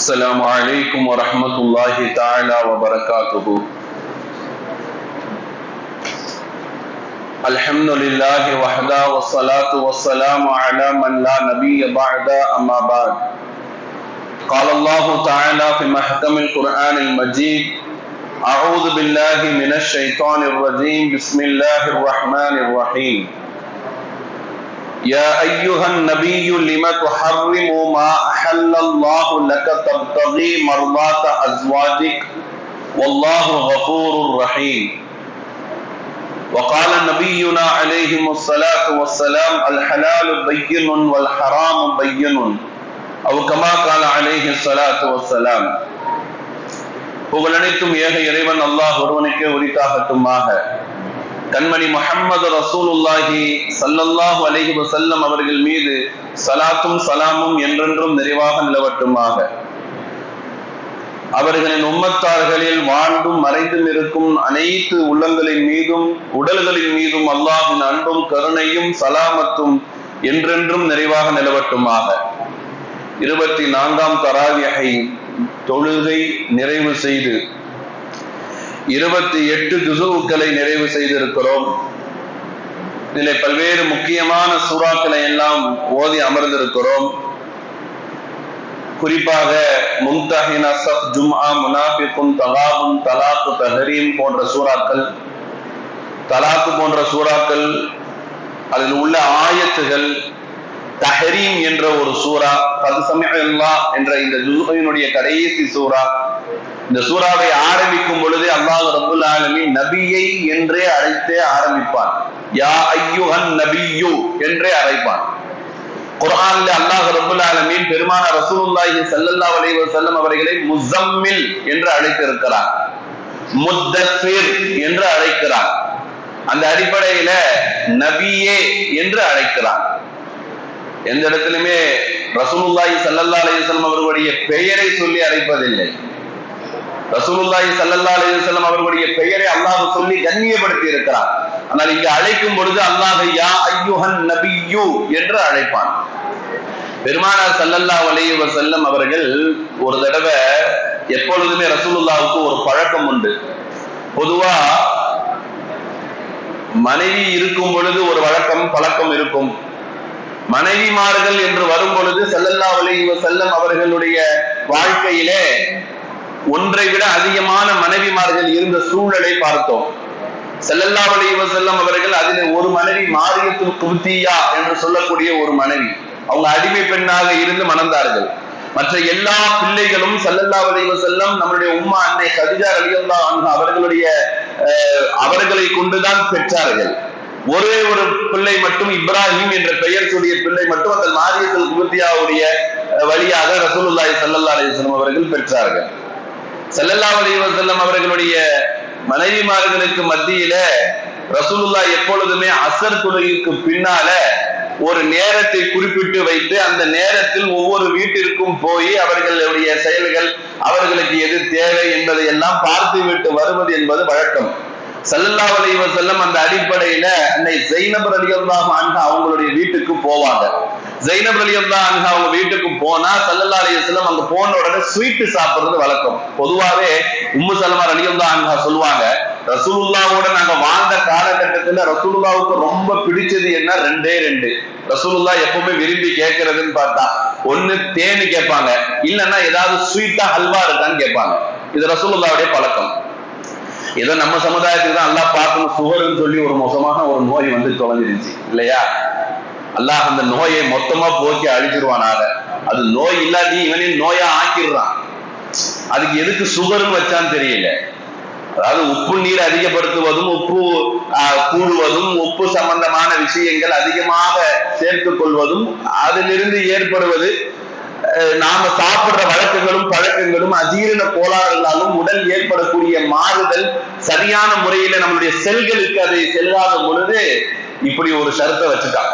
السلام علیکم ورحمت اللہ تعالی وبرکاتہ۔ الحمدللہ وحدہ والصلاة والسلام علی من لا نبی بعد، اما بعد۔ قال اللہ تعالی فی محکم القرآن المجید، اعوذ باللہ من الشیطان الرجیم، بسم اللہ الرحمن الرحیم۔ يا أيها النبي لم تحرم ما أحل الله لك تبتغي مرضات أزواجك والله غفور رحيم وقال نبينا عليه الصلاة والسلام الحلال بين والحرام بين أو كما قال عليه الصلاة والسلام புகழனைத்தும் ஏக இறைவன் அல்லாஹ் ஒருவனுக்கே உரித்தாகட்டுமாக கண்மணி முஹம்மது ரசூலுல்லாஹி சல்லல்லாஹு அலைஹி வசல்லம் அவர்கள் மீது சலாத்தும் சலாமும் என்றென்றும் நிறைவாக நிலவட்டுமாக. அவர்களின் உம்மத்தார்களில் வாழ்ந்தும் மறைந்தும் இருக்கும் அனைத்து உள்ளங்களின் மீதும் உடல்களின் மீதும் அல்லாஹின் அன்பும் கருணையும் சலாமத்தும் என்றென்றும் நிறைவாக நிலவட்டுமாக. இருபத்தி நான்காம் தராவியகை தொழுகை நிறைவு செய்து இருபத்தி எட்டு ஜுசுக்களை நிறைவு செய்திருக்கிறோம். இதில் பல்வேறு முக்கியமான சூறாக்களை எல்லாம் ஓதி அமர்ந்திருக்கிறோம். குறிப்பாக ஜும்ஆ முனாஃபிகுன் தலாக்கு தஹரீம் போன்ற சூறாக்கள். தலாக்கு போன்ற சூறாக்கள் அதில் உள்ள ஆயத்துகள் தஹரீம் என்ற ஒரு சூறா பது சமயல்லா என்ற இந்த ஜுசுவினுடைய கடைசி சூறா இந்த சூறாவை ஆரம்பிக்கும் பொழுது அல்லாஹ் ரபுல் ஆலமி நபியை என்றே அழைத்தே ஆரம்பிப்பான். யா ஐயுஹன் நபியு என்றே அழைப்பான். குரானில் அல்லாஹ் ரபுல் ஆலமீன் பெருமான ரசூலுல்லாஹி சல்லல்லாஹு அலைஹி வஸல்லம் அவர்களை முஸம்மில் என்று அழைத்திருக்கிறார். முத்தஃபிர் என்று அழைக்கிறார். அந்த அடிப்படையில நபியே என்று அழைக்கிறார். எந்த இடத்திலுமே ரசூலுல்லாஹி சல்லல்லாஹு அலைஹி வஸல்லம் அவர்களுடைய பெயரை சொல்லி அழைப்பதில்லை. ரசூலுல்லாஹி சல்லல்லா அலைஹி வஸல்லம் அவர்களுடைய பெயரை அல்லாஹ் சொல்லி கண்ணியப்படுத்தி இருக்கிறார் ஆனால் இங்கு அழைக்கும் பொழுது அல்லாஹ் யா ஐயுஹன் நபியு என்று அழைப்பான். பெருமானார் சல்லல்லா அலைஹி வஸல்லம் அவர்கள் ஒரு தடவை எப்பொழுதுமே ரசூலுல்லாவுக்கு ஒரு பழக்கம் உண்டு. பொதுவா மனைவி இருக்கும் பொழுது ஒரு வழக்கம் பழக்கம் இருக்கும். மனைவிமார்கள் என்று வரும் பொழுது செல்லல்லா அலைஹி வஸல்லம் அவர்களுடைய வாழ்க்கையிலே ஒன்றை விட அதிகமான மனைவிமார்கள் இருந்த சூழலை பார்த்தோம். செல்லல்லா வலிவ செல்லம் அவர்கள் அதில் ஒரு மனைவி மாரியத்துல் குப்தியா என்று சொல்லக்கூடிய ஒரு மனைவி. அவங்க அடிமை பெண்ணாக இருந்து மணந்தார்கள். மற்ற எல்லா பிள்ளைகளும் செல்லல்லா வலிவ செல்லம் நம்மளுடைய உம்மா அன்னை கதிஜா அலியல்லா அவர்களுடைய அவர்களை கொண்டுதான் பெற்றார்கள். ஒரே ஒரு பிள்ளை மட்டும் இப்ராஹிம் என்ற பெயர் சொல்லிய பிள்ளை மட்டும் அந்த மாரியத்தில் குப்தியாவுடைய வழியாக ரசூலுல்லாய் சல்லல்லா அலைஹி அவர்கள் பெற்றார்கள். செல்லல்லா அலைவசல்லம் அவர்களுடைய மனைவிமார்களுக்கு மத்தியில ரசூலுல்லா எப்பொழுதுமே அசர் தொழுகைக்கு பின்னால ஒரு நேரத்தை குறிப்பிட்டு வைத்து அந்த நேரத்தில் ஒவ்வொரு வீட்டிற்கும் போய் அவர்களுடைய செயல்கள் அவர்களுக்கு எது தேவை என்பதை எல்லாம் பார்த்து விட்டு வருவது என்பது வழக்கம். சல்லல்லா அலைவசல்லம் அந்த அடிப்படையில அன்னை ஜெயினப் அலி அவங்களுடைய வீட்டுக்கு போவாங்க. ஜெயினப் அலி அல்லா அவங்க வீட்டுக்கு போனா சல்லல்லா அலி அங்க போன உடனே ஸ்வீட் சாப்பிடுறது வழக்கம். பொதுவாவே உம்மு சலமா அலி அல்லா அங்க சொல்லுவாங்க ரசூலுல்லாவோட நாங்க வாழ்ந்த காலகட்டத்துல ரசூலுல்லாவுக்கு ரொம்ப பிடிச்சது என்ன? ரெண்டே ரெண்டு. ரசூலுல்லா எப்பவுமே விரும்பி கேட்கறதுன்னு பார்த்தா ஒண்ணு தேனு கேட்பாங்க இல்லைன்னா ஏதாவது ஸ்வீட்டா ஹல்வா இருக்கான்னு கேட்பாங்க. இது ரசூலுல்லாவுடைய பழக்கம். ஏதோ நம்ம சமுதாயத்துக்கு தான் நல்லா பார்க்கணும் சுகர்னு சொல்லி ஒரு மோசமான ஒரு நோய் வந்து தொலைஞ்சிருச்சு. இல்லையா? அல்லாஹ் அந்த நோயை மொத்தமா போக்கி அழிச்சிருவானாக அது நோய் இல்லாட்டி இவனையும் நோயா ஆக்கிடுறான். அதுக்கு எதுக்கு சுகர்னு வச்சான்னு தெரியல. அதாவது உப்பு நீர் அதிகப்படுத்துவதும் உப்பு கூடுவதும் உப்பு சம்பந்தமான விஷயங்கள் அதிகமாக சேர்த்துக் கொள்வதும் அதிலிருந்து ஏற்படுவது நாம சாப்பிடுற வழக்கங்களும் பழக்கங்களும் அதீரண கோளாறுகளாலும் உடல் ஏற்படக்கூடிய மாறுதல் சரியான முறையில நம்மளுடைய செல்களுக்கு அதை செல்லாத பொழுது இப்படி ஒரு ஷரத்தை வச்சுட்டான்.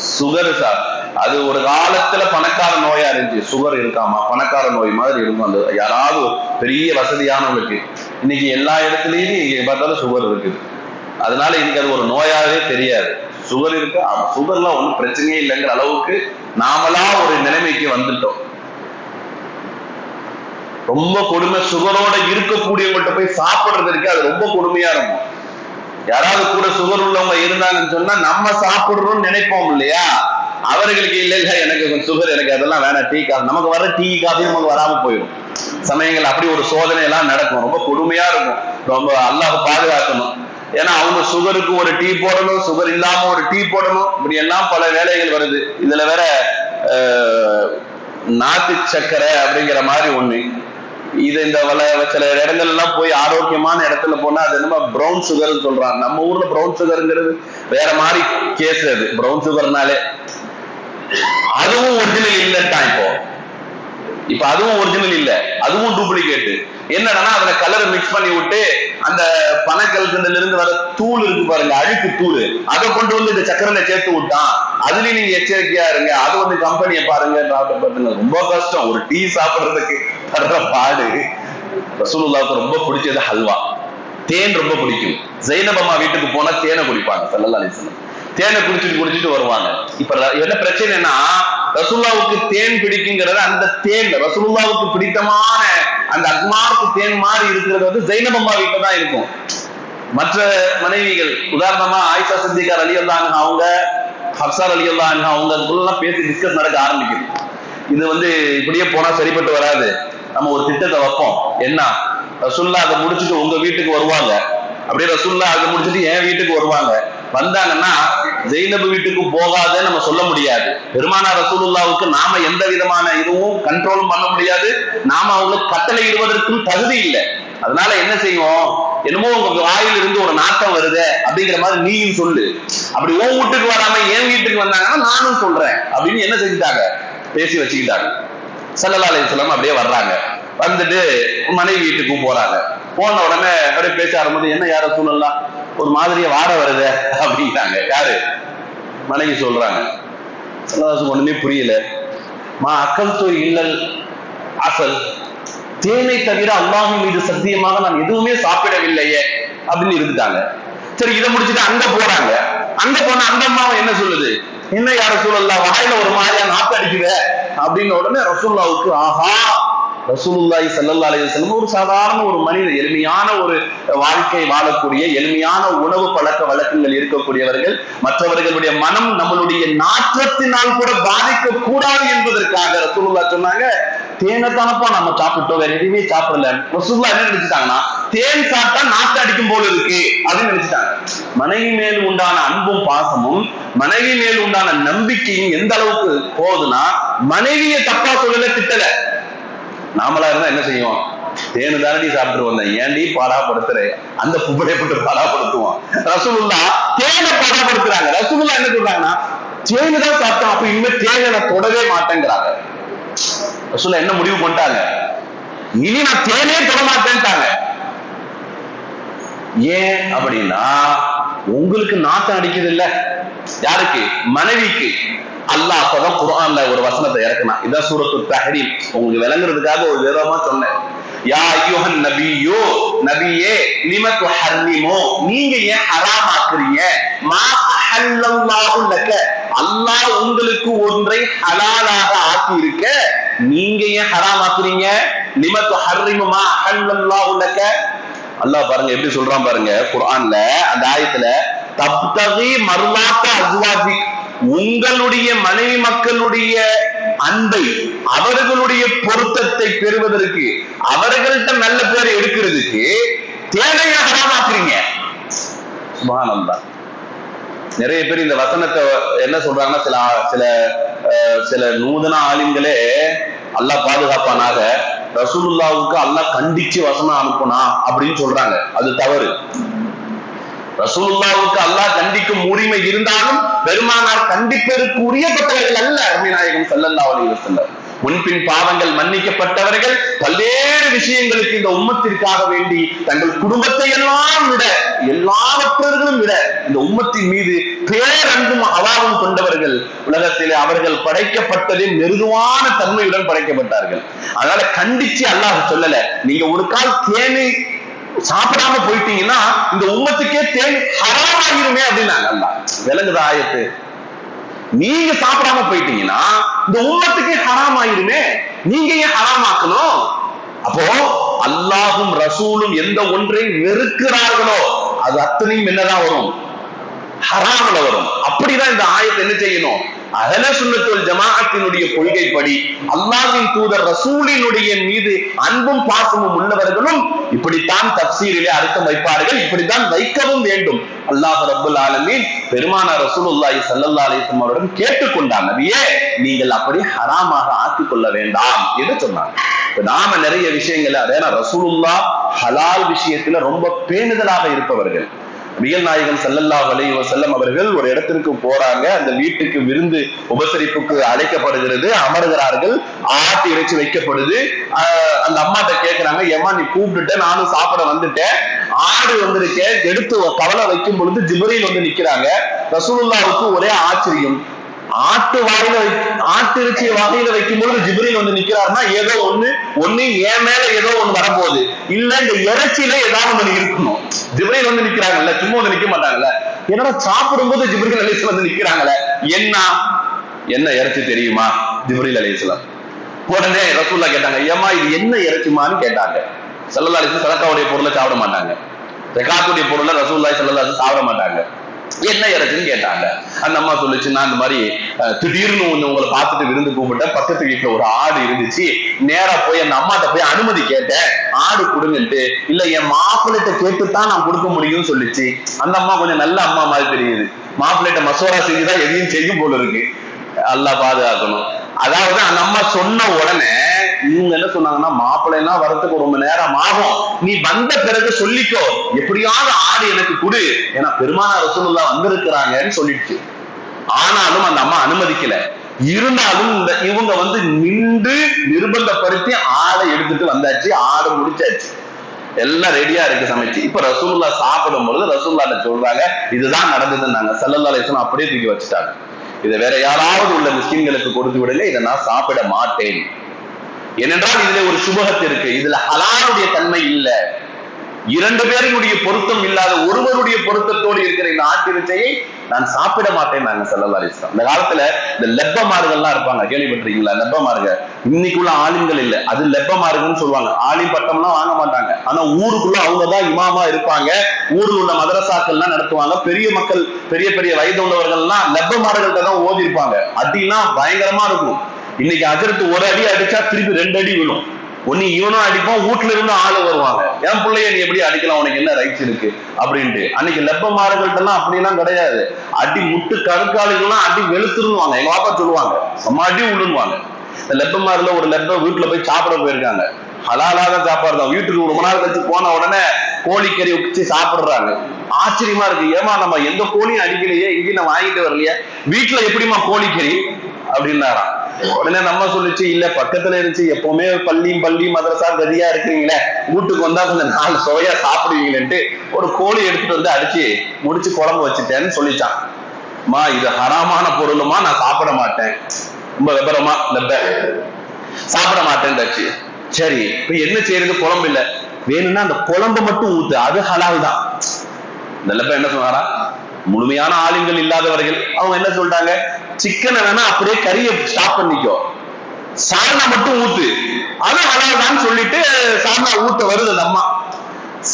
சுகர் சார் அது ஒரு காலத்துல பணக்கார நோயா இருந்துச்சு. சுகர் இருக்காமா? பணக்கார நோய் மாதிரி இருக்கும் அந்த யாராவது பெரிய வசதியானவங்களுக்கு. இன்னைக்கு எல்லா இடத்துலயும் பார்த்தாலும் சுகர் இருக்குது. அதனால இன்னைக்கு அது ஒரு நோயாவே தெரியாது. சுகர் இருக்கு. ஆமா சுகர்லாம் ஒன்றும் பிரச்சனையே இல்லைங்கிற அளவுக்கு நாமளா ஒரு நிலைமைக்கு வந்துட்டோம். ரொம்ப கொடுமை சுகரோட இருக்கக்கூடியவங்கள்ட்ட போய் சாப்பிடுறது இருக்கு அது ரொம்ப கொடுமையா இருக்கும். யாராவது கூட சுகர் உள்ளவங்க இருந்தாங்கன்னு சொன்னா நம்ம சாப்பிடுறோம்னு நினைப்போம் இல்லையா? அவர்களுக்கு இல்ல இல்ல எனக்கு சுகர் எனக்கு அதெல்லாம் வேணாம் டீ காஃபி. நமக்கு வர டீ காஃபி நமக்கு வராம போயிடும். சமயங்கள் அப்படி ஒரு சோதனை எல்லாம் நடக்கும். ரொம்ப கொடுமையா இருக்கும். ரொம்ப அல்லாஹ் பாதுகாக்கணும். ஏன்னா அவங்க சுகருக்கு ஒரு டீ போடணும் சுகர் இல்லாம ஒரு டீ போடணும். இப்படி எல்லாம் பல வேலைகள் வருது. இதுல வேற நாட்டு சக்கரை அப்படிங்கிற மாதிரி ஒண்ணு. இது இந்த வள சில இடங்கள் எல்லாம் போய் ஆரோக்கியமான இடத்துல போனா அது என்னமா ப்ரௌன் சுகர்னு சொல்றாங்க. நம்ம ஊர்ல ப்ரௌன் சுகருங்கிறது வேற மாதிரி கேஸ் அது. ப்ரௌன் சுகர்னாலே அதுவும் ஒரிஜினல் இல்லைன்ட்டான் இப்போ. இப்ப அதுவும் ஒரிஜினல் இல்ல. அதுவும் டூப்ளிகேட் என்னடனா அதுல கலரை மிக்ஸ் பண்ணி விட்டு அந்த பனக்கல்கண்டுல இருந்து வர தூள் இருக்கு பாருங்க அழுக்கு தூள். அதை கொண்டு வந்து இந்த சக்கரையில சேர்த்து விட்டான். அதுலயும் நீங்க எச்சரிக்கையா இருங்க. அது வந்து கம்பெனியை பாருங்க. ரொம்ப கஷ்டம். ஒரு டீ சாப்பிடுறதுக்கு படுற பாடு. ரசூலுல்லாவுக்கு ரொம்ப பிடிச்சது ஹல்வா. தேன் ரொம்ப பிடிக்கும். ஜெயினபம்மா வீட்டுக்கு போனா தேனை குடிப்பாங்க சல்லல்லா அலிஸ்லாம் தேனை குடிச்சிட்டு குடிச்சிட்டு வருவாங்க. இப்ப என்ன பிரச்சனைனா ரசுல்லாவுக்கு தேன் பிடிக்குங்கிறத அந்த தேன். ரசுல்லாவுக்கு பிடித்தமான அந்த அக்மாருக்கு தேன் மாதிரி இருக்கிறது வந்து ஜெயினபம்மா வீட்டில் தான் இருக்கும். மற்ற மனைவிகள் உதாரணமா ஆயிஷா சித்திகார் அலி அல்லாங்க அவங்க ஹப்சார் அலி அல்லாங்க அவங்க எல்லாம் பேசி டிஸ்கஸ் நடக்க ஆரம்பிக்குது. இது வந்து இப்படியே போனா சரிப்பட்டு வராது. நம்ம ஒரு திட்டத்தை வைப்போம். என்ன? ரசுல்லா அதை முடிச்சுட்டு உங்க வீட்டுக்கு வருவாங்க. அப்படியே ரசுல்லா அதை முடிச்சுட்டு என் வீட்டுக்கு வருவாங்க. வந்தாங்கன்னா ஜெயினபு வீட்டுக்கு போகாத நம்ம சொல்ல முடியாது. பெருமானா ரசூலுல்லாவுக்கு நாம எந்த விதமான இதுவும் கண்ட்ரோலும் பண்ண முடியாது. நாம அவங்களுக்கு கட்டளை இடுவதற்கும் தகுதி இல்லை. அதனால என்ன செய்வோம்? என்னமோ உங்க வாயில் இருந்து ஒரு நாட்டம் வருதே அப்படிங்கிற மாதிரி நீயும் சொல்லு. அப்படி உன் வீட்டுக்கு வராம என் வீட்டுக்கு வந்தாங்கன்னா நானும் சொல்றேன். அப்படின்னு என்ன செஞ்சுட்டாங்க? பேசி வச்சுக்கிட்டாங்க. சல்லல்லா அலைஹிஸ்ஸலாம் அப்படியே வர்றாங்க. வந்துட்டு மனைவி வீட்டுக்கும் போறாங்க. போன உடனே அப்படியே பேச ஆரம்பிச்சு என்ன யார சூழல்லாம் ஒரு மாதிரியை வாட வருதே அப்படின்ட்டாங்க. யாரு? மனைவி சொல்றாங்க. சல்லல்லாஹு ஒண்ணுமே புரியல. மா அக்கல் தோ இல்லல் அசல். தேனை தவிர அல்லாஹின் மீது சத்தியமாக நான் எதுவுமே சாப்பிடவில்லையே அப்படின்னு இருந்துட்டாங்க. சரி இதை முடிச்சுட்டு அங்க போறாங்க. அங்க போன அந்த அம்மாவை என்ன சொல்லுது? என்ன யார சூழல்லா வாயில ஒரு மாதிரியா நாத்து அடிக்குத அப்படின்னு உடனே ரசூல்லாவுக்கு ஆஹா ரசூலுல்லாய் ஸல்லல்லாஹு அலைஹி ஒரு சாதாரண ஒரு மனிதர் எளிமையான ஒரு வாழ்க்கை வாழக்கூடிய எளிமையான உணவு பழக்க வழக்கங்கள் இருக்கக்கூடியவர்கள் மற்றவர்களுடைய மனம் நம்மளுடைய நாற்றத்தினால் கூட பாதிக்க கூடாது என்பதற்காக ரசூலுல்லா சொன்னாங்க தேனை தானப்பா நம்ம சாப்பிட்டோம் வேற எதுவுமே சாப்பிடல. ரசூலுல்லாஹ் என்ன நினைச்சிட்டாங்கன்னா தேன் சாப்பிட்டா நாத்து அடிக்கும் போல இருக்கு. அப்படின்னு நினைச்சிட்டாங்க. மனைவி மேல் உண்டான அன்பும் பாசமும் மனைவி மேல் உண்டான நம்பிக்கையும் எந்த அளவுக்கு போகுதுன்னா மனைவியை தப்பா சொல்லல திட்டல. நாமளா இருந்தா என்ன செய்வோம்? தேனு தானடி சாப்பிட்டு வந்தேன் ஏன்டி பாடாப்படுத்துற? அந்த புப்படை போட்டு பாடாப்படுத்துவோம். ரசகுல்லா தேனை பாடாப்படுத்துறாங்க. ரசகுல்லா என்ன சொல்றாங்கன்னா தேனு தான் சாப்பிட்டோம் அப்ப இனிமே தேனை தொடவே மாட்டேங்கிறாங்க. ரசூலுல்லா என்ன முடிவு பண்ணிட்டாங்க? இனி நான் தேனே தொட மாட்டேன்ட்டாங்க. ஏன் அப்படின்னா உங்களுக்கு நாட்டம் அடிக்குது இல்ல யாருக்கு? மனைவிக்கு. அல்லாஹ் அப்பதான் குரான்ல ஒரு வசனத்தை இறக்கணும் இதான் சூரத்து தஹரீம். உங்களுக்கு விளங்குறதுக்காக ஒரு விதமா சொன்னேன். யா ஐயோஹன் நபியோ நபியே நிமத்து ஹர்னிமோ நீங்க ஏன் ஹராம் ஆக்குறீங்க மா அஹல்லல்லாஹு லக. அல்லாஹ் உங்களுக்கு ஒன்றை ஹலாலாக ஆக்கி இருக்க நீங்க ஏன் ஹராம் ஆக்குறீங்க லிம துஹர்ரிமு மா அஹல்லல்லாஹு அல்லாஹ் பாருங்க எப்படி சொல்றான் பாருங்க குர்ஆன்ல அந்த ஆயத்துல தப்தகி மர்வாத்த அஸ்வாஜி உங்களுடைய மனைவி மக்களுடைய அன்பை அவர்களுடைய பொருத்தத்தை பெறுவதற்கு அவர்கள்ட்ட நல்ல பேரை எடுக்கிறதுக்கு தேவையை ஹராமாக்குறீங்க சுபானந்தான் நிறைய பேர் இந்த வசனத்தை என்ன சொல்றாங்கன்னா சில சில சில நூதன ஆலிம்களே அல்லாஹ் பாதுகாப்பானாக ரசூலுல்லாவுக்கு அல்லாஹ் கண்டிச்சு வசனம் அனுப்புனா அப்படின்னு சொல்றாங்க. அது தவறு. ரசூலுல்லாவுக்கு அல்லாஹ் கண்டிக்கும் உரிமை இருந்தாலும் பெருமானார் கண்டிப்பதற்கு உரியப்பட்டவர்கள் அல்ல அருமைநாயகம் ஸல்லல்லாஹு அலி வசல்லம் முன்பின் பாவங்கள் மன்னிக்கப்பட்டவர்கள் பல்வேறு விஷயங்களுக்கு இந்த உம்மத்திற்காக வேண்டி தங்கள் குடும்பத்தை எல்லாம் விட எல்லாவற்றவர்களும் விட இந்த உம்மத்தின் மீது பேரன்பும் அவாவும் கொண்டவர்கள் உலகத்திலே அவர்கள் படைக்கப்பட்டதே மெருதுவான தன்மையுடன் படைக்கப்பட்டார்கள். அதனால கண்டிச்சு அல்லாஹ் சொல்லல. நீங்க ஒரு கால் தேனி சாப்பிடாம போயிட்டீங்கன்னா இந்த உம்மத்துக்கே தேன் ஹராமாயிருமே அப்படின்னாங்க அல்லாஹ். விளங்குதா ஆயத்து? நீங்க சாப்பிடாம போயிட்டீங்கன்னா இந்த உம்மத்துக்கே ஹராம் ஆயிருமே. நீங்க ஏன் ஹராமாக்கணும்? அப்போ அல்லாஹும் ரசூலும் எந்த ஒன்றை வெறுக்கிறார்களோ அது அத்தனையும் என்னதான் வரும்? ஹராமல வரும். அப்படிதான் இந்த ஆயத்தை என்ன செய்யணும்? அகல சுண்ணத்துவல் ஜமாஅத்தினுடைய கொள்கைப்படி அல்லாஹின் தூதர் ரசூலினுடைய மீது அன்பும் பாசமும் உள்ளவர்களும் இப்படித்தான் தப்சீரிலே அர்த்தம் வைப்பார்கள் இப்படித்தான் வைக்கவும் வேண்டும். அல்லாஹ் ரபுல் ஆலமீன் பெருமான ரசூலுல்லாஹி சல்லல்லா அலைஹி அவரிடம் கேட்டுக்கொண்டார் நபியே நீங்கள் அப்படி ஹராமாக ஆக்கிக் கொள்ள வேண்டாம் என்று சொன்னாங்க நாம நிறைய விஷயங்கள் அதே ரசூலுல்லா ஹலால் விஷயத்துல ரொம்ப பேணுதலாக இருப்பவர்கள். நபிகள் நாயகம் செல்லல்லா அலைஹி செல்லம் அவர்கள் ஒரு இடத்திற்கு போறாங்க. அந்த வீட்டுக்கு விருந்து உபசரிப்புக்கு அழைக்கப்படுகிறது. அமர்கிறார்கள். ஆட்டு இறைச்சி வைக்கப்படுது. அந்த அம்மாட்ட கேட்கிறாங்க ஏமா நீ கூப்பிட்டுட்ட நானும் சாப்பிட வந்துட்டேன். ஆடு வந்திருக்கேன் எடுத்து கவலை வைக்கும் பொழுது ஜிப்ரீல் வந்து நிக்கிறாங்க. ரசூலுல்லாவுக்கு ஒரே ஆச்சரியம். ஆட்டு வாயில வை- ஆட்டு இறைச்சி வகையில வைக்கும் பொழுது ஜிப்ரில் வந்து நிக்கிறாருன்னா ஏதோ ஒண்ணு ஒண்ணு என் மேல ஏதோ ஒண்ணு வரப்போகுது. இல்ல இந்த இறைச்சியில ஏதாவது ஒண்ணு இருக்கணும். ஜிப்ரில் வந்து நிக்கிறாங்கல்ல சும்மா வந்து நிக்க மாட்டாங்கல்ல. என்னடா சாப்பிடும்போது ஜிப்ரில் அலிஸ்லாம் வந்து நிக்கிறாங்களே? என்ன? என்ன இறைச்சி தெரியுமா? ஜிப்ரில் அலிஸ்லாம் உடனே ரசூல்லா கேட்டாங்க ஏமா இது என்ன இறைச்சிமான்னு கேட்டாங்க. சல்லல்லா அலிஸ்லாம் சதக்காவுடைய பொருளை சாப்பிட மாட்டாங்க. ஜகாத்துடைய பொருளை ரசூல்லா சல்லல்லா சாப்பிட மாட்டாங்க. என்ன இறக்குன்னு கேட்டாங்க. அந்த அம்மா சொல்லுச்சு நான் இந்த மாதிரி திடீர்னு ஒண்ணு உங்களை பார்த்துட்டு விருந்து கூப்பிட்டேன் பக்கத்து வீட்டுல ஒரு ஆடு இருந்துச்சு. நேரா போய் அந்த அம்மாட்ட போய் அனுமதி கேட்டேன். ஆடு கொடுங்கன்ட்டு இல்ல என் மாப்பிள்ளைட்ட கேட்டுத்தான் நான் கொடுக்க முடியும்னு சொல்லிச்சு. அந்த அம்மா கொஞ்சம் நல்ல அம்மா மாதிரி தெரியுது. மாப்பிள்ளைட்ட மசோரா செஞ்சுதான் எதையும் செய்யும் போல இருக்கு. நல்லா பாதுகாக்கணும். அதாவது அந்த அம்மா சொன்ன உடனே இவங்க என்ன சொன்னாங்கன்னா மாப்பிள்ளைனா வரத்துக்கு ரொம்ப நேரம் ஆகும். நீ வந்த பிறகு சொல்லிக்கோ. எப்படியாவது ஆடு எனக்கு கொடு. ஏன்னா பெருமானா ரசூலுல்லா வந்திருக்கிறாங்கன்னு சொல்லிடுச்சு. ஆனாலும் அந்த அம்மா அனுமதிக்கல. இருந்தாலும் இந்த இவங்க வந்து நின்று நிர்பந்தப்படுத்தி ஆடை எடுத்துட்டு வந்தாச்சு. ஆடு முடிச்சாச்சு. எல்லாம் ரெடியா இருக்கு சமைச்சு. இப்ப ரசூல்லா சாப்பிடும் பொழுது ரசூல்லாட்ட சொல்றாங்க இதுதான் நடந்ததுன்னாங்க. சல்லல்லா அலிஸ்லாம் அப்படியே தூக்கி வச்சுட்டாங்க. இதை வேற யாராவது உள்ள மிஸ்கின்களுக்கு கொடுத்து விடல இதை நான் சாப்பிட மாட்டேன். ஏனென்றால் இதுல ஒரு சுபகத்து இருக்கு. இதுல ஹலாலுடைய தன்மை இல்ல. இரண்டு பேரினுடைய பொருத்தம் இல்லாத ஒருவருடைய பொருத்தத்தோடு இருக்கிற இந்த ஆட்டிறைச்சியை நான் சாப்பிட மாட்டேன் நாங்க செல்லல்லா அலிஸ்லாம் இந்த காலத்துல இந்த லெப்ப மாடுகள்லாம் இருப்பாங்க. கேள்விப்பட்டிருக்கீங்களா? லெப்ப மாடுக இன்னைக்குள்ள ஆளுங்கள் இல்ல. அது லெப்ப மாடுகள்னு சொல்லுவாங்க. ஆலிம் பட்டம்லாம் வாங்க மாட்டாங்க. ஆனா ஊருக்குள்ள அவங்கதான் இமாமா இருப்பாங்க. ஊரில் உள்ள மதரசாக்கள்லாம் நடத்துவாங்க. பெரிய மக்கள் பெரிய பெரிய வயது உள்ளவர்கள்லாம் லெப்ப மாடுகள்கிட்ட தான் ஓதி இருப்பாங்க அப்படின்னா பயங்கரமா இருக்கும். இன்னைக்கு அதிர்த்து ஒரு அடி அடிச்சா திருப்பி ரெண்டு அடி விழும். ஒன்னு இவனும் அடிப்பான் வீட்டுல இருந்து ஆளு வருவாங்க. என் பிள்ளைய நீ எப்படி அடிக்கலாம்? உனக்கு என்ன ரைட்ஸ் இருக்கு? அப்படின்ட்டு. அன்னைக்கு லெப்ப மாறுகள்ட்ட எல்லாம் அப்படிலாம் கிடையாது. அடி முட்டு கருக்காலிகள்லாம் அடி வெளுத்துருவாங்க எங்க பாப்பா சொல்லுவாங்க. செம்ம அடி இந்த லெப்ப மாறுல ஒரு லெப்ப வீட்டுல போய் சாப்பிட போயிருக்காங்க. ஹலாலாக சாப்பாடு தான். வீட்டுக்கு ரொம்ப நாள் கழிச்சு போன உடனே கோழிக்கறி வச்சு சாப்பிடுறாங்க. ஆச்சரியமா இருக்கு. ஏமா நம்ம எந்த கோழியும் அடிக்கலையே? இங்கேயும் நான் வாங்கிட்டு வரலையே? வீட்டுல எப்படிமா கோழிக்கறி? அப்படின்னாராம். உடனே நம்ம சொல்லிச்சு இல்ல பக்கத்துல இருந்துச்சு எப்பவுமே பள்ளியும் பள்ளி மதரசா கதியா இருக்கிறீங்களே வீட்டுக்கு வந்தா கொஞ்சம் நாலு சுவையா சாப்பிடுவீங்களேன்ட்டு ஒரு கோழி எடுத்துட்டு வந்து அடிச்சு முடிச்சு குழம்பு வச்சுட்டேன்னு சொல்லிச்சான். மா இது ஹராமான பொருளுமா? நான் சாப்பிட மாட்டேன். ரொம்ப விபரமா வெப்ப சாப்பிட மாட்டேன்டாச்சு. சரி இப்ப என்ன செய்யறது? குழம்பு இல்ல. வேணும்னா அந்த குழம்பு மட்டும் ஊத்து அது ஹலால் தான். இந்த லெப்ப என்ன சொன்னாரா? முழுமையான ஆளுங்கள் இல்லாதவர்கள். அவங்க என்ன சொல்லிட்டாங்க? சிக்கனை வேணா அப்படியே கறியை ஸ்டாப் பண்ணிக்கோ. சால்னா மட்டும் ஊத்து. அது ஹலால் சொல்லிட்டு சால்னா ஊத்த வருது அந்த அம்மா.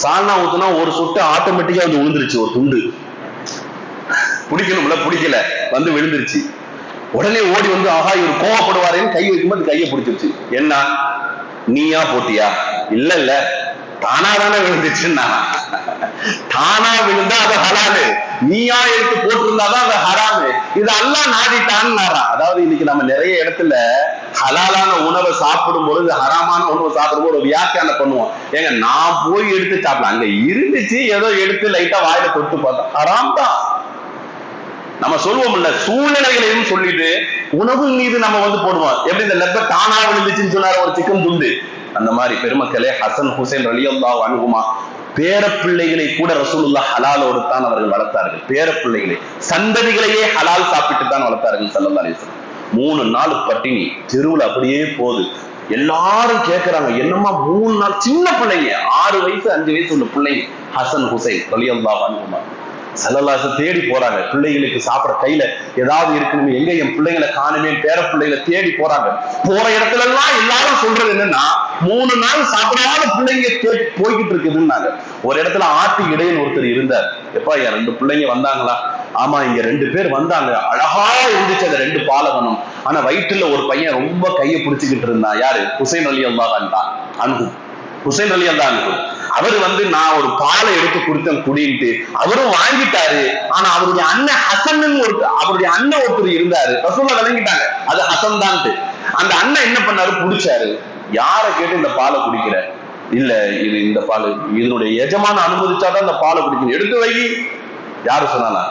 சால்னா ஊத்துனா ஒரு சொட்டு ஆட்டோமேட்டிக்கா வந்து விழுந்துருச்சு ஒரு துண்டு. பிடிக்கணும்ல பிடிக்கல. வந்து விழுந்துருச்சு. உடனே ஓடி வந்து ஆஹா இவர் கோவப்படுவாரேன்னு கை வைக்கும்போது கையை பிடிச்சிருச்சு. என்ன? நீயா போட்டியா? இல்ல இல்ல. தானா தானே விழுந்துச்சுன்னா தானா விழுந்தா அது ஹலாலு. நீயா எடுத்து போட்டிருந்தாதான் அது ஹராமு. இது அல்லாஹ் நாடிட்டான்னாரா அதாவது இன்னைக்கு நம்ம நிறைய இடத்துல ஹலாலான உணவை சாப்பிடும் பொழுது ஹராமான உணவை சாப்பிடும் போது ஒரு வியாக்கியானம் பண்ணுவோம். ஏங்க நான் போய் எடுத்து சாப்பிடலாம் அங்க இருந்துச்சு ஏதோ எடுத்து லைட்டா வாயில தொட்டு பார்த்தோம். ஹராம் தான். நம்ம சொல்லுவோம் இல்ல சூழ்நிலைகளையும் சொல்லிட்டு உணவு மீது நம்ம வந்து போடுவோம். எப்படி இந்த லெப்ப தானா விழுந்துச்சுன்னு சொன்னாரு ஒரு சிக்கன் துண்டு. அந்த மாதிரி பெருமக்களே ஹசன் ஹுசைன் ரலியல்லா அணுகுமா பேரப்பிள்ளைகளை கூட ரசூலுல்லா ஹலாலோடு தான் அவர்கள் வளர்த்தார்கள். பேரப்பிள்ளைகளை சந்ததிகளையே ஹலால் சாப்பிட்டு தான் வளர்த்தார்கள் சல்லா அலிஸ்லாம் மூணு நாள் பட்டினி தெருவுல அப்படியே போகுது. எல்லாரும் கேக்குறாங்க என்னம்மா மூணு நாள்? சின்ன பிள்ளைங்க ஆறு வயசு அஞ்சு வயசு உள்ள பிள்ளைங்க. ஹசன் ஹுசைன் வலியல்லா அணுகுமா சல்லல்லாச தேடி போறாங்க. பிள்ளைகளுக்கு சாப்பிட கையில ஏதாவது இருக்கணும் எங்க என் பிள்ளைங்களை காணுமே பேர பிள்ளைகளை தேடி போறாங்க. போற இடத்துல எல்லாம் எல்லாரும் சொல்றது என்னன்னா மூணு நாள் சாப்பிடாத பிள்ளைங்க போய்கிட்டு இருக்குதுன்னாங்க. ஒரு இடத்துல ஆட்டி இடையன் ஒருத்தர் இருந்தார். எப்பா என் ரெண்டு பிள்ளைங்க வந்தாங்களா? ஆமா இங்க ரெண்டு பேர் வந்தாங்க. அழகா இருந்துச்சு அந்த ரெண்டு பாலகனும். ஆனா வயிற்றுல ஒரு பையன் ரொம்ப கையை பிடிச்சுக்கிட்டு இருந்தான். யாரு? ஹுசைன் அலி அல்லாதான் தான் அன்பு ஹுசைன் அலி அல்லா அன்பு அவர் வந்து நான் ஒரு பாலை எடுத்து கொடுத்தேன் குடின்ட்டு. அவரும் வாங்கிட்டாரு. ஆனா அவருடைய அண்ணன் ஹசன் ஒரு அவருடைய அண்ணன் ஒருத்தர் இருந்தாரு. ரசூல்லா விளங்கிட்டாங்க. அது ஹசன் தான்ட்டு அந்த அண்ணன் என்ன பண்ணாரு? குடிச்சாரு. யாரை கேட்டு இந்த பாலை குடிக்கிற? இல்ல இது இந்த பால். இதனுடைய எஜமான அனுமதிச்சாதான் இந்த பாலை குடிக்கணும். எடுத்து வை. யாரு சொன்னானா?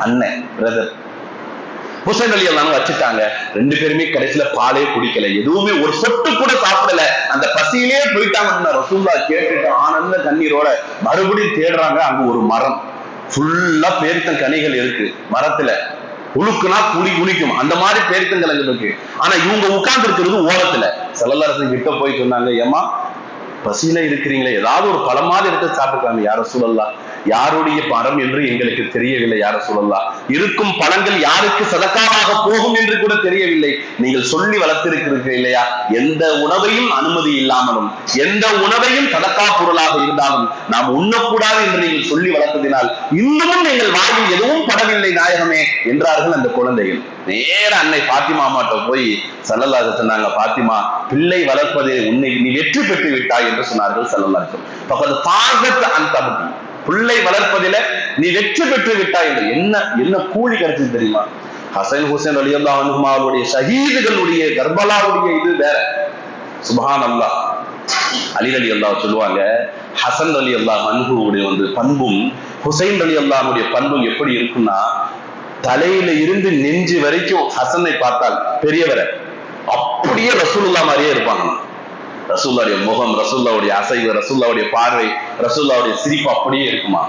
அண்ணன் பிரதர் ஹுசைன் அலி அல்லான்னு வச்சுட்டாங்க. ரெண்டு பேருமே கடைசியில பாலே குடிக்கல. எதுவுமே ஒரு சொட்டு கூட சாப்பிடல. அந்த பசியிலே போயிட்டாங்கன்னு ரசூல்லா கேட்டுட்டு ஆனந்த தண்ணீரோட மறுபடியும் தேடுறாங்க அங்க ஒரு மரம். ஃபுல்லா பேரித்தம் கனிகள் இருக்கு மரத்துல. உழுக்குனா புளி குளிக்கும். அந்த மாதிரி பேரித்தங்கிழங்கு இருக்கு. ஆனா இவங்க உட்கார்ந்து இருக்கிறது ஓரத்துல செல்லல்லரசன் கிட்ட போய் சொன்னாங்க ஏமா பசியில இருக்கிறீங்களே ஏதாவது ஒரு பழமாவது எடுத்து சாப்பிட்டுக்காங்க யார சூழல்லாம் யாருடைய பணம் என்று எங்களுக்கு தெரியவில்லை யார சொல்லலாம் இருக்கும் பணங்கள் யாருக்கு சதக்காவாக போகும் என்று கூட தெரியவில்லை. நீங்கள் சொல்லி வளர்த்திருக்கிறீர்கள் இல்லையா? எந்த உணவையும் அனுமதி இல்லாமலும் எந்த உணவையும் சதக்கா பொருளாக இருந்தாலும் நாம் உண்ணக்கூடாது என்று நீங்கள் சொல்லி வளர்த்ததினால் இன்னமும் நீங்கள் வாழ்வில் எதுவும் படவில்லை நாயகமே என்றார்கள் அந்த குழந்தைகள். நேர அன்னை பாத்திமா மாட்ட போய் சல்லல்லா சொன்னாங்க பாத்திமா பிள்ளை வளர்ப்பதே உன்னை நீ வெற்றி பெற்று விட்டாய் என்று சொன்னார்கள் சல்லல்லா பக்கத்து தாகத் அந்த பிள்ளை வளர்ப்பதில நீ வெற்றி பெற்று விட்டாய் என்று என்ன என்ன கூலி கிடைச்சது தெரியுமா? ஹசன் ஹுசேன் அலி அல்லா அனுமாவுடைய ஷஹீதுகளுடைய கர்பலாவுடைய இது வேற. சுபஹான் அல்லா அலி அலி அல்லா சொல்லுவாங்க ஹசன் அலி அல்லா அன்புடைய வந்து பண்பும் ஹுசைன் அலி அல்லாவுடைய பண்பும் எப்படி இருக்கும்னா தலையில இருந்து நெஞ்சு வரைக்கும் ஹசனை பார்த்தால் பெரியவரை. அப்படியே ரசூல்லா மாதிரியே இருப்பாங்க. ரசூல்லாவுடைய முகம் ரசூல்லாவுடைய அசைவு ரசூல்லாவுடைய பார்வை ரசூல்லாவுடைய சிரிப்பு அப்படியே இருக்குமா?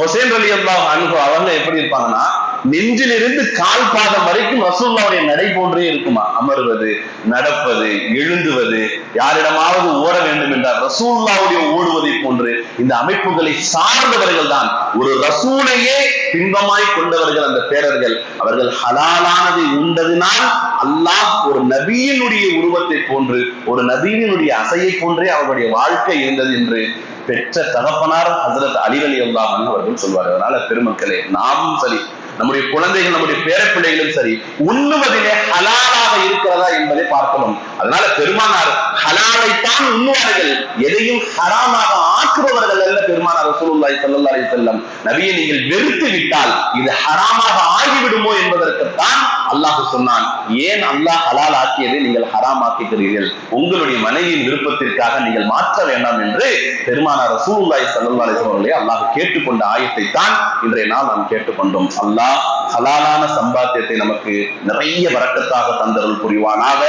ஹொசேன் அலி அல்லா அன்பு அவங்க எப்படி இருப்பாங்கன்னா நெஞ்சிலிருந்து கால் பாதம் வரைக்கும் ரசூல்லாவுடைய நடை போன்றே இருக்குமா? அமர்வது நடப்பது எழுந்துவது யாரிடமாவது ஓட வேண்டும் என்றால் ரசூல்லாவுடைய ஓடுவதை போன்று இந்த அமைப்புகளை சார்ந்தவர்கள் தான். ஒரு ரசூலையே பின்பமாய் கொண்டவர்கள் அந்த பேரர்கள். அவர்கள் ஹலாலானதை உண்டதினால் அல்லாஹ் ஒரு நபியினுடைய உருவத்தை போன்று ஒரு நபியினுடைய அசையை போன்றே அவர்களுடைய வாழ்க்கை இருந்தது என்று பெற்ற தகப்பனார் ஹசரத் அலிவலி அல்லாஹ் அவர்கள் சொல்வார். அதனால பெருமக்களே நாமும் சரி நம்முடைய குழந்தைகள் நம்முடைய பேரப்பிள்ளைகளும் சரி உண்ணுவதிலே ஹலாலாக இருக்கிறதா என்பதை பார்க்கணும். அதனால பெருமானார் ஹலாலைத்தான் உண்ணுவார்கள். எதையும் ஹராமாக ஆக்குபவர்கள் அல்ல பெருமானார் ரசூலுல்லாய் ஸல்லல்லாஹு அலைஹி வஸல்லம். நபியை நீங்கள் வெறுத்து விட்டால் இது ஹராமாக ஆகிவிடுமோ என்பதற்குத்தான் அல்லாஹு சொன்னான். ஏன் அல்லாஹ் ஹலால் ஆக்கியதை நீங்கள் ஹராம் ஆக்குகிறீர்கள் உங்களுடைய மனைவியின் விருப்பத்திற்காக நீங்கள் மாற்ற வேண்டாம் என்று பெருமானார் ரசூலுல்லாய் ஸல்லல்லாஹு அலைஹி வஸல்லம் அல்லாஹ் கேட்டுக்கொண்ட ஆயத்தை தான் இன்றைய நாள் நாம் கேட்டுக்கொண்டோம். அல்லாஹ் ஹலாலான சம்பாத்தியத்தை நமக்கு நிறைய வரக்கத்தாக தந்தருள் புரிவானாக.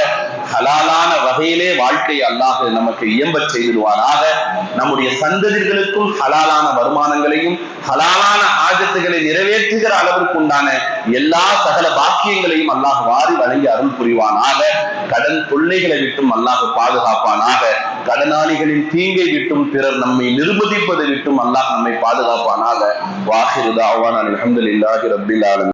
ஹலாலான வகையிலே வாழ்க்கை அல்லாஹ் நமக்கு இயம்பச் செய்திடுவானாக. நம்முடைய சந்ததிகளுக்கும் ஹலாலான வருமானங்களையும் ஹலாலான ஆஜத்துகளை நிறைவேற்றுகிற அளவிற்கு உண்டான எல்லா சகல பாக்கியங்களையும் அல்லாஹ் வாரி வழங்கி அருள் புரிவானாக. கடன் தொல்லைகளை விட்டும் அல்லாஹ் பாதுகாப்பானாக. கடனாளிகளின் தீங்கை விட்டும் பிறர் நம்மை நிர்பதிப்பதை விட்டும் அல்லாஹ் நம்மை பாதுகாப்பானாக. வாஹிருதா அவான் அலமதுல்லாஹி ரபில்